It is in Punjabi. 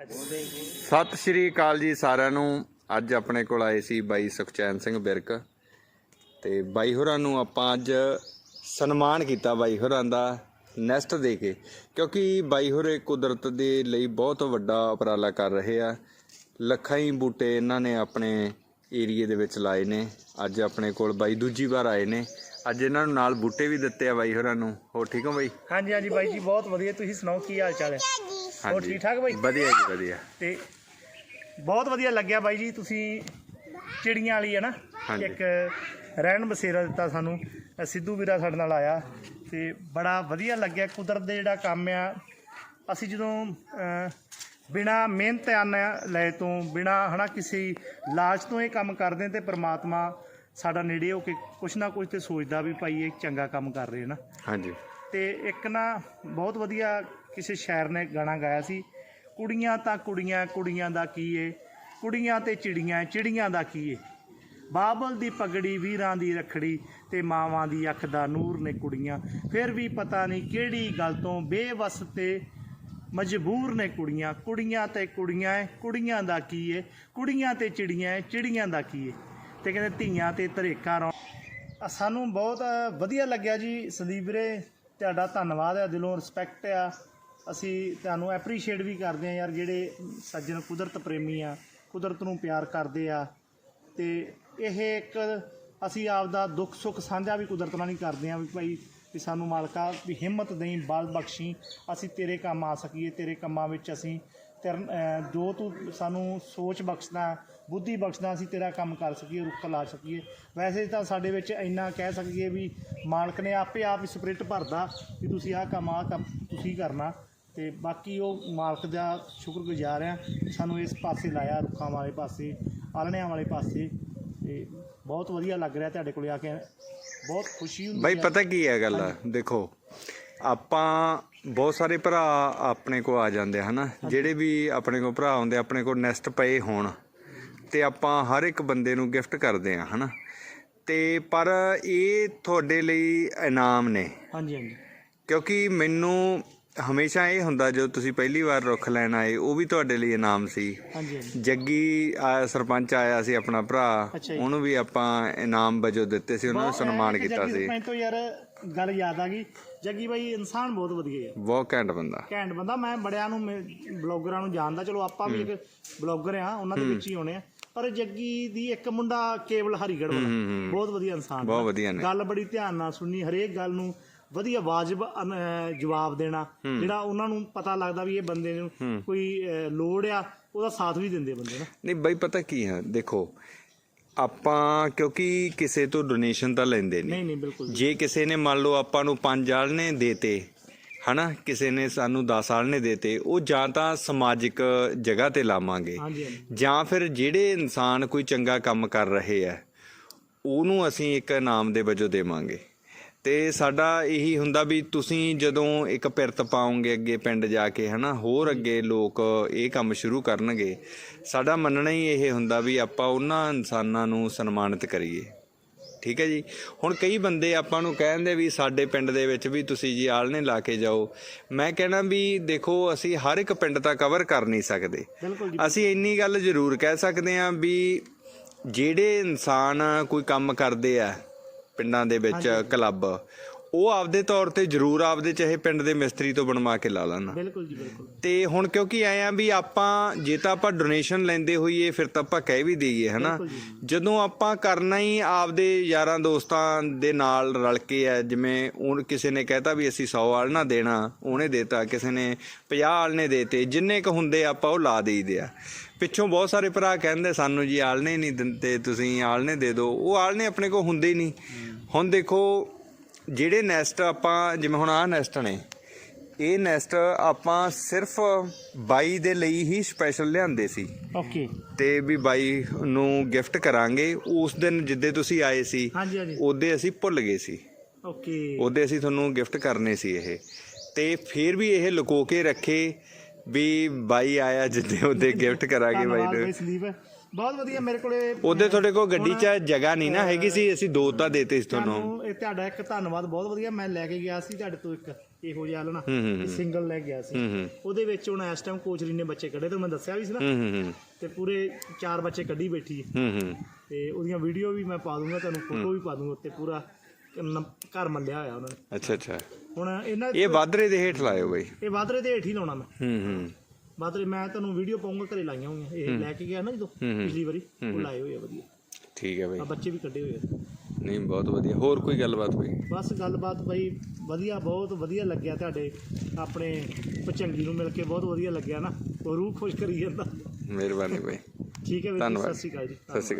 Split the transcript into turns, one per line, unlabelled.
ਸਤਿ ਸ਼੍ਰੀ ਅਕਾਲ ਜੀ ਸਾਰਿਆਂ ਨੂੰ। ਅੱਜ ਆਪਣੇ ਕੋਲ ਆਏ ਸੀ ਬਾਈ ਸੁਖਚੈਨ ਸਿੰਘ ਬਿਰਕ ਤੇ ਬਾਈ ਹੋਰਾਂ ਨੂੰ ਆਪਾਂ ਅੱਜ ਸਨਮਾਨ ਕੀਤਾ ਬਾਈ ਹੋਰਾਂ ਦਾ ਨੈਸਟ ਦੇ ਕੇ, ਕਿਉਂਕਿ ਬਾਈ ਹੋਰੇ ਕੁਦਰਤ ਦੇ ਲਈ ਬਹੁਤ ਵੱਡਾ ਉਪਰਾਲਾ ਕਰ ਰਹੇ ਆ। ਲੱਖਾਂ ਹੀ ਬੂਟੇ ਇਹਨਾਂ ਨੇ ਆਪਣੇ ਏਰੀਏ ਦੇ ਵਿੱਚ ਲਾਏ ਨੇ। ਅੱਜ ਆਪਣੇ ਕੋਲ ਬਾਈ ਦੂਜੀ ਵਾਰ ਆਏ ਨੇ। ਅੱਜ ਇਹਨਾਂ ਨੂੰ ਨਾਲ ਬੂਟੇ ਵੀ ਦਿੱਤੇ ਆ ਬਾਈ ਹੋਰਾਂ ਨੂੰ। ਹੋਰ ਠੀਕ ਹੋ ਬਾਈ?
ਹਾਂਜੀ ਹਾਂਜੀ ਬਾਈ ਜੀ, ਬਹੁਤ ਵਧੀਆ। ਤੁਸੀਂ ਸੁਣਾਓ, ਕੀ ਹਾਲ ਚਾਲ ਹੈ? ਹੋਰ
ਹਾਂਜੀ।
ਠੀਕ ਠਾਕ ਬਾਈ?
ਵਧੀਆ ਜੀ ਵਧੀਆ।
ਤੇ ਬਹੁਤ ਵਧੀਆ ਲੱਗਿਆ ਬਾਈ ਜੀ ਤੁਸੀਂ ਚਿੜੀਆਂ ਵਾਲੀ ਹੈ ਨਾ
ਹਾਂਜੀ।
ਇੱਕ ਰਹਿਣ ਬਸੇਰਾ ਦਿੱਤਾ ਸਾਨੂੰ ਅ, ਸਿੱਧੂ ਵੀਰਾ ਸਾਡੇ ਨਾਲ ਆਇਆ ਤੇ ਬੜਾ ਵਧੀਆ ਲੱਗਿਆ ਕੁਦਰਤ ਦੇ ਜਿਹੜਾ ਕੰਮ ਆ ਅਸੀਂ ਜਦੋਂ ਅ, ਬਿਨਾ ਮਿਹਨਤ ਆਨ ਲੈ ਤੋਂ ਬਿਨਾ ਹਨਾ ਕਿਸੇ ਲਾਲਚ ਤੋਂ ਇਹ ਕੰਮ ਕਰਦੇ ਤੇ ਪ੍ਰਮਾਤਮਾ ਸਾਡਾ ਨੇੜੇ ਹੋ ਕੇ ਕੁਛ ਨਾ ਕੁਛ ਤੇ ਸੋਚਦਾ ਵੀ ਭਾਈ ਇਹ ਚੰਗਾ ਕੰਮ ਕਰ ਰਹੇ ਨਾ
ਹਾਂਜੀ।
ਤੇ ਇੱਕ ਨਾ ਬਹੁਤ ਵਧੀਆ ਕਿਸੇ ਸ਼ਾਇਰ ਨੇ ਗਾਣਾ ਗਾਇਆ ਸੀ, ਕੁੜੀਆਂ ਤਾਂ ਕੁੜੀਆਂ ਕੁੜੀਆਂ ਦਾ ਕੀ ਏ? ਕੁੜੀਆਂ ਤੇ ਚਿੜੀਆਂ ਚਿੜੀਆਂ ਦਾ ਕੀ ਏ? ਬਾਬਲ ਦੀ ਪਗੜੀ, ਵੀਰਾਂ ਦੀ ਰਖੜੀ ਤੇ ਮਾਵਾਂ ਦੀ ਅੱਖ ਦਾ ਨੂਰ ਨੇ ਕੁੜੀਆਂ। ਫਿਰ ਵੀ ਪਤਾ ਨਹੀਂ ਕਿਹੜੀ ਗੱਲ ਤੋਂ ਬੇਵਸ ਤੇ ਮਜਬੂਰ ਨੇ ਕੁੜੀਆਂ। ਕੁੜੀਆਂ ਤੇ ਕੁੜੀਆਂ ਏ, ਕੁੜੀਆਂ ਦਾ ਕੀ ਏ? ਕੁੜੀਆਂ ਤੇ ਚਿੜੀਆਂ ਏ, ਚਿੜੀਆਂ ਦਾ ਕੀ ਏ? ਤੇ ਕਹਿੰਦੇ ਧੀਆਂ ਤੇ ਧਰੇਕਾ ਰੌ ਸਾਨੂੰ ਬਹੁਤ ਵਧੀਆ ਲੱਗਿਆ ਜੀ ਸੰਦੀਪ ਵੀਰੇ। ਤੁਹਾਡਾ ਧੰਨਵਾਦ ਹੈ, ਦਿਲੋਂ ਰਿਸਪੈਕਟ ਆ। ਅਸੀਂ ਤੁਹਾਨੂੰ ਐਪਰੀਸ਼ੀਏਟ ਵੀ ਕਰਦੇ ਆ ਯਾਰ ਜਿਹੜੇ ਸੱਜਣ ਕੁਦਰਤ ਪ੍ਰੇਮੀ ਆ, ਕੁਦਰਤ ਨੂੰ ਪਿਆਰ ਕਰਦੇ ਆ ਤੇ ਇਹ ਇੱਕ ਅਸੀਂ ਆਪਦਾ ਦੁੱਖ ਸੁੱਖ ਸਾਂਝਾ ਵੀ ਕੁਦਰਤ ਨਾਲ ਹੀ ਕਰਦੇ ਆ ਵੀ ਭਾਈ ਵੀ ਸਾਨੂੰ ਮਾਲਕਾ ਵੀ ਹਿੰਮਤ ਦੇਈ, ਬਲ ਬਖਸ਼ੀ, ਅਸੀਂ ਤੇਰੇ ਕੰਮ ਆ ਸਕੀਏ, ਤੇਰੇ ਕੰਮਾਂ ਵਿੱਚ ਅਸੀਂ ਤੇਰ ਜੋ ਤੂੰ ਸਾਨੂੰ ਸੋਚ ਬਖਸ਼ਦਾ, ਬੁੱਧੀ ਬਖਸ਼ਦਾ, ਅਸੀਂ ਤੇਰਾ ਕੰਮ ਕਰ ਸਕੀਏ, ਰੁੱਖ ਲਾ ਸਕੀਏ। ਵੈਸੇ ਤਾਂ ਸਾਡੇ ਵਿੱਚ ਇੰਨਾ ਕਹਿ ਸਕੀਏ ਵੀ ਮਾਲਕ ਨੇ ਆਪੇ ਆਪ ਹੀ ਸਪਿਰਿਟ ਭਰਦਾ ਵੀ ਤੁਸੀਂ ਆਹ ਕੰਮ, ਆਹ ਤੁਸੀਂ ਕਰਨਾ। ਤੇ ਬਾਕੀ ਉਹ ਮਾਲਕ ਦਾ ਸ਼ੁਕਰਗੁਜ਼ਾਰ ਆ ਸਾਨੂੰ ਇਸ ਪਾਸੇ ਲਾਇਆ ਰੁੱਖਾਂ ਵਾਲੇ ਪਾਸੇ ਆਲਣਿਆਂ ਵਾਲੇ ਪਾਸੇ ਤੇ ਬਹੁਤ ਵਧੀਆ ਲੱਗ ਰਿਹਾ ਤੁਹਾਡੇ ਕੋਲੇ ਆ ਕੇ। ਬਹੁਤ ਖੁਸ਼ੀ ਹੁੰਦੀ
ਬਾਈ। ਪਤਾ ਕੀ ਹੈ ਗੱਲ? ਦੇਖੋ ਆਪਾਂ ਬਹੁਤ ਸਾਰੇ ਭਰਾ ਆਪਣੇ ਕੋ ਆ ਜਾਂਦੇ ਹਨਾ? ਜਿਹੜੇ ਵੀ ਆਪਣੇ ਕੋ ਭਰਾ ਆਉਂਦੇ ਆਪਣੇ ਕੋ ਨੈਸਟ ਪਏ ਹੋਣ ਤੇ ਆਪਾਂ ਹਰ ਇੱਕ ਬੰਦੇ ਨੂੰ ਗਿਫਟ ਕਰਦੇ ਆ ਹਨਾ? ਤੇ ਪਰ ਇਹ ਤੁਹਾਡੇ ਲਈ ਇਨਾਮ ਨੇ।
ਹਾਂਜੀ ਹਾਂਜੀ।
ਕਿਉਂਕਿ ਮੈਨੂੰ ਹਮੇਸ਼ਾ ਇਹ ਹੁੰਦਾ ਜਦੋਂ ਤੁਸੀਂ ਪਹਿਲੀ ਵਾਰ ਰੁੱਖ ਲੈਣ ਆਏ ਉਹ ਵੀ ਤੁਹਾਡੇ ਲਈ ਇਨਾਮ ਸੀ।
ਹਾਂਜੀ ਹਾਂਜੀ।
ਜੱਗੀ ਆ, ਸਰਪੰਚ ਆਇਆ ਸੀ ਆਪਣਾ ਭਰਾ
ਅੱਛਾ ਜੀ।
ਉਹਨੂੰ ਵੀ ਆਪਾਂ ਇਨਾਮ ਵਜੋਂ ਦਿੱਤੇ ਸੀ ਉਹਨਾਂ ਨੂੰ ਸਨਮਾਨ ਕੀਤਾ ਸੀ।
ਸਰਪੰਚ ਤੋਂ ਯਾਰ ਗੱਲ ਯਾਦ ਆ ਗਈ ਜੱਗੀ ਬਾਈ ਇਨਸਾਨ ਬਹੁਤ ਵਧੀਆ ਯਾਰ
ਬਹੁਤ ਘੈਂਟ ਬੰਦਾ।
ਘੈਂਟ ਬੰਦਾ ਮੈਂ ਬੜਿਆਂ ਨੂੰ ਮੇ- ਬਲੌਗਰਾਂ ਨੂੰ ਜਾਣਦਾ ਚਲੋ ਆਪਾਂ ਵੀ ਇੱਕ ਬਲੌਗਰ ਆ ਉਹਨਾਂ ਦੇ ਵਿੱਚ ਹੀ ਹੋਣੇ ਆ। ਪਰ ਜੱਗੀ ਦੀ ਇੱਕ ਮੁੰਡਾ ਕੇਵਲ ਹਰੀਗੜ੍ਹ ਵਾਲਾ। ਬਹੁਤ ਵਧੀਆ ਇਨਸਾਨ
ਬਹੁਤ। ਵਧੀਆ ਨੇ।
ਗੱਲ ਬੜੀ ਧਿਆਨ ਨਾਲ ਸੁਣਨੀ ਹਰੇਕ ਗੱਲ ਨੂੰ ਵਧੀਆ ਵਾਜਬ ਜਵਾਬ ਦੇਣਾ। ਜਿਹੜਾ ਉਹਨਾਂ ਨੂੰ ਪਤਾ ਲੱਗਦਾ ਵੀ ਇਹ ਬੰਦੇ ਨੂੰ ਕੋਈ ਲੋੜ ਆ ਉਹਦਾ ਸਾਥ ਵੀ ਦਿੰਦੇ ਬੰਦੇ ਨਾ।
ਨਹੀਂ ਬਈ ਪਤਾ ਕੀ ਹੈ ਦੇਖੋ ਆਪਾਂ ਕਿਉਂਕਿ ਕਿਸੇ ਤੋਂ ਡੋਨੇਸ਼ਨ ਤਾਂ ਲੈਂਦੇ ਨਹੀਂ।
ਨਹੀਂ ਨਹੀਂ ਬਿਲਕੁਲ
ਜੇ ਕਿਸੇ ਨੇ ਮੰਨ ਲਓ ਆਪਾਂ ਨੂੰ ਪੰਜ ਆਲਣੇ ਦੇਤੇ ਹਨਾ ਕਿਸੇ ਨੇ ਸਾਨੂੰ 10 ਆਲਣੇ ਦੇਤੇ ਉਹ ਜਾਂ ਤਾਂ ਸਮਾਜਿਕ ਜਗ੍ਹਾ ਤੇ ਲਾਵਾਂਗੇ। ਜਾਂ ਫਿਰ ਜਿਹੜੇ ਇਨਸਾਨ ਕੋਈ ਚੰਗਾ ਕੰਮ ਕਰ ਰਹੇ ਆ ਉਹਨੂੰ ਅਸੀਂ ਇੱਕ ਇਨਾਮ ਦੇ ਵਜੋਂ ਦੇਵਾਂਗੇ। ਤੇ ਸਾਡਾ ਇਹੀ ਹੁੰਦਾ ਵੀ ਤੁਸੀਂ ਜਦੋਂ ਇੱਕ ਪਿਰਤ ਪਾਓਗੇ ਅੱਗੇ ਪਿੰਡ ਜਾ ਕੇ ਹਨਾ ਹੋਰ ਅੱਗੇ ਲੋਕ ਇਹ ਕੰਮ ਸ਼ੁਰੂ ਕਰਨਗੇ ਸਾਡਾ ਮੰਨਣਾ ਹੀ ਇਹ ਹੁੰਦਾ ਵੀ ਆਪਾਂ ਉਹਨਾਂ ਇਨਸਾਨਾਂ ਨੂੰ ਸਨਮਾਨਿਤ ਕਰੀਏ। ਠੀਕ ਹੈ ਜੀ? ਹੁਣ ਕਈ ਬੰਦੇ ਆਪਾਂ ਨੂੰ ਕਹਿੰਦੇ ਵੀ ਸਾਡੇ ਪਿੰਡ ਦੇ ਵਿੱਚ ਵੀ ਤੁਸੀਂ ਜੀ ਆਲਣੇ ਲਾ ਕੇ ਜਾਓ। ਮੈਂ ਕਹਿਣਾ ਵੀ ਦੇਖੋ ਅਸੀਂ ਹਰ ਇੱਕ ਪਿੰਡ ਤਾਂ ਕਵਰ ਕਰ ਨਹੀਂ ਸਕਦੇ। ਅਸੀਂ ਇੰਨੀ ਗੱਲ ਜ਼ਰੂਰ ਕਹਿ ਸਕਦੇ ਹਾਂ ਵੀ ਜਿਹੜੇ ਇਨਸਾਨ ਕੋਈ ਕੰਮ ਕਰਦੇ ਆ ਪਿੰਡਾਂ ਦੇ ਵਿੱਚ ਕਲੱਬ। ਉਹ ਆਪਦੇ ਤੌਰ ਤੇ ਜ਼ਰੂਰ ਆਪਦੇ ਚਾਹੇ ਪਿੰਡ ਦੇ ਮਿਸਤਰੀ ਤੋਂ ਬਣਵਾ ਕੇ ਲਾ ਲੈਣ।
ਬਿਲਕੁਲ ਜੀ ਬਿਲਕੁਲ।
ਤੇ ਹੁਣ ਕਿਉਂਕਿ ਆਏ ਆ ਵੀ ਆਪਾਂ ਜੇ ਤਾਂ ਆਪਾਂ ਡੋਨੇਸ਼ਨ ਲੈਂਦੇ ਹੋਈਏ ਫਿਰ ਤਾਂ ਆਪਾਂ ਕਹਿ ਵੀ ਦਈਏ ਹਨਾ। ਜਦੋਂ ਆਪਾਂ ਕਰਨਾ ਹੀ ਆਪਦੇ ਯਾਰਾਂ ਦੋਸਤਾਂ ਦੇ ਨਾਲ ਰਲ ਕੇ ਆ ਜਿਵੇਂ ਉਹ ਕਿਸੇ ਨੇ ਕਹਿਤਾ ਵੀ ਅਸੀਂ 100 ਆਲਣਾ ਦੇਣਾ ਉਹਨੇ ਦੇਤਾ ਕਿਸੇ ਨੇ 50 ਆਲਣੇ ਦੇਤੇ ਜਿੰਨੇ ਕ ਹੁੰਦੇ ਆਪਾਂ ਉਹ ਲਾ ਦੇਈਦੇ ਆ। ਪਿੱਛੋਂ ਬਹੁਤ ਸਾਰੇ ਭਰਾ ਕਹਿੰਦੇ ਸਾਨੂੰ ਜੀ ਆਲਣੇ ਨਹੀਂ ਦਿੰਦੇ ਤੁਸੀਂ ਆਲਣੇ ਦੇ ਦਿਓ ਉਹ ਆਲਣੇ ਆਪਣੇ ਕੋਲ ਹੁੰਦੇ ਹੀ ਨਹੀਂ। ਹੁਣ ਦੇਖੋ ਜਿਹੜੇ ਨੈਸਟ ਆਪਾਂ ਜਿਵੇਂ ਹੁਣ ਆਹ ਨੈਸਟ ਨੇ ਇਹ ਨੈਸਟ ਆਪਾਂ ਸਿਰਫ ਬਾਈ ਦੇ ਲਈ ਹੀ ਸਪੈਸ਼ਲ ਲਿਆਂਦੇ ਸੀ।
ਓਕੇ
ਤੇ ਵੀ ਬਾਈ ਨੂੰ ਗਿਫਟ ਕਰਾਂਗੇ ਉਸ ਦਿਨ ਜਿੱਦੇ ਤੁਸੀਂ ਆਏ ਸੀ
ਹਾਂਜੀ ਹਾਂਜੀ।
ਉਹਦੇ ਅਸੀਂ ਭੁੱਲ ਗਏ ਸੀ।
ਓਕੇ
ਉਹਦੇ ਅਸੀਂ ਤੁਹਾਨੂੰ ਗਿਫਟ ਕਰਨੇ ਸੀ ਇਹ। ਤੇ ਫਿਰ ਵੀ ਇਹ ਲੁਕੋ ਕੇ ਰੱਖੇ ਵੀ ਬਾਈ ਆਇਆ ਜਿੱਦੇ ਉਹਦੇ ਗਿਫਟ ਕਰਾਂਗੇ ਬਾਈ
ਧੰਨਵਾਦ
ਨੂੰ।
ਬਈ ਸੰਦੀਪ। ਬਹੁਤ ਵਧੀਆ ਮੇਰੇ ਕੋਲੇ
ਉਹਦੇ ਤੁਹਾਡੇ ਕੋਲ ਗੱਡੀ 'ਚ ਜਗ੍ਹਾ ਨਹੀਂ ਨਾ ਹੈਗੀ ਸੀ ਅਸੀਂ ਦੋ ਤਾਂ ਦੇਤੇ ਸੀ ਤੁਹਾਨੂੰ।
ਤੁਹਾਨੂੰ ਇਹ ਤੁਹਾਡਾ ਇੱਕ ਧੰਨਵਾਦ ਬਹੁਤ ਵਧੀਆ। ਮੈਂ ਲੈ ਕੇ ਗਿਆ ਸੀ ਤੁਹਾਡੇ ਤੋਂ ਇੱਕ ਇਹੋ ਜਿਹਾ ਲੈਣਾ
ਹੂੰ, ਹੂੰ, ਹੂੰ।
ਸਿੰਗਲ ਲੈ ਗਿਆ ਸੀ।
ਹੂੰ ਹੂੰ।
ਉਹਦੇ ਵਿੱਚ ਹੁਣ ਇਸ ਟਾਈਮ ਕੋਚਰੀ ਨੇ ਬੱਚੇ ਕੱਢੇ ਤੇ ਮੈਂ ਦੱਸਿਆ ਵੀ ਸੀ ਨਾ।
ਹੂੰ ਹੂੰ ਹੂੰ।
ਤੇ ਪੂਰੇ ਚਾਰ ਬੱਚੇ ਕੱਢੀ ਬੈਠੀ ਹੈ।
ਹੂੰ ਹੂੰ।
ਤੇ ਉਹਦੀਆਂ ਵੀਡੀਓ ਵੀ ਮੈਂ ਪਾ ਦੂੰਗਾ ਤੁਹਾਨੂੰ ਫੋਟੋ ਵੀ ਪਾ ਦੂੰਗਾ ਉੱਤੇ ਪੂਰਾ। ਨ- ਘਰ ਮੱਲਿਆ ਹੋਇਆ ਉਹਨਾਂ ਨੇ।
ਅੱਛਾ ਅੱਛਾ।
ਹੁਣ ਇਹਨਾਂ
ਇਹ ਵਾਧਰੇ ਦੇ ਹੇਠ ਲਾਇਓ ਬਈ।
ਇਹ ਵਾਧਰੇ ਦੇ ਹੇਠ ਹੀ ਲਾਉਣਾ ਮੈਂ।
ਹੂੰ ਹੂੰ।
ਵਾਧਰੇ ਮੈਂ ਤੁਹਾਨੂੰ ਵੀਡੀਓ ਪਾਉਂਗਾ ਘਰੇ ਲਾਈਆਂ ਹੋਈਆਂ। ਇਹ ਲੈ ਕੇ ਗਿਆ ਨਾ ਜਦੋਂ। ਪਿਛਲੀ ਵਾਰੀ ਉਹ ਲਾਏ ਹੋਏ ਆ ਵਧੀਆ।
ਠੀਕ ਹੈ ਬਈ।
ਆ ਬੱਚੇ ਵੀ ਕੱਢੇ ਹੋਏ ਆ।
ਨਹੀਂ ਬਹੁਤ ਵਧੀਆ। ਹੋਰ ਕੋਈ ਗੱਲਬਾਤ ਬਈ?
ਬਸ ਗੱਲਬਾਤ ਬਈ ਵਧੀਆ ਬਹੁਤ ਵਧੀਆ ਲੱਗਿਆ ਤੁਹਾਡੇ ਆਪਣੇ ਪਚੰਗੀ ਨੂੰ ਮਿਲ ਕੇ ਬਹੁਤ ਵਧੀਆ ਲੱਗਿਆ ਨਾ। ਉਹ ਰੂਹ ਖੁਸ਼ ਕਰੀ ਜਾਂਦਾ।
ਮਿਹਰਬਾਨੀ ਬਈ।
ਠੀਕ ਹੈ ਵੀਰ ਜੀ। ਸਤਿ ਸ਼੍ਰੀ ਅਕਾਲ ਜੀ।
ਸਤਿ ਸ਼੍ਰੀ ਅਕਾਲ।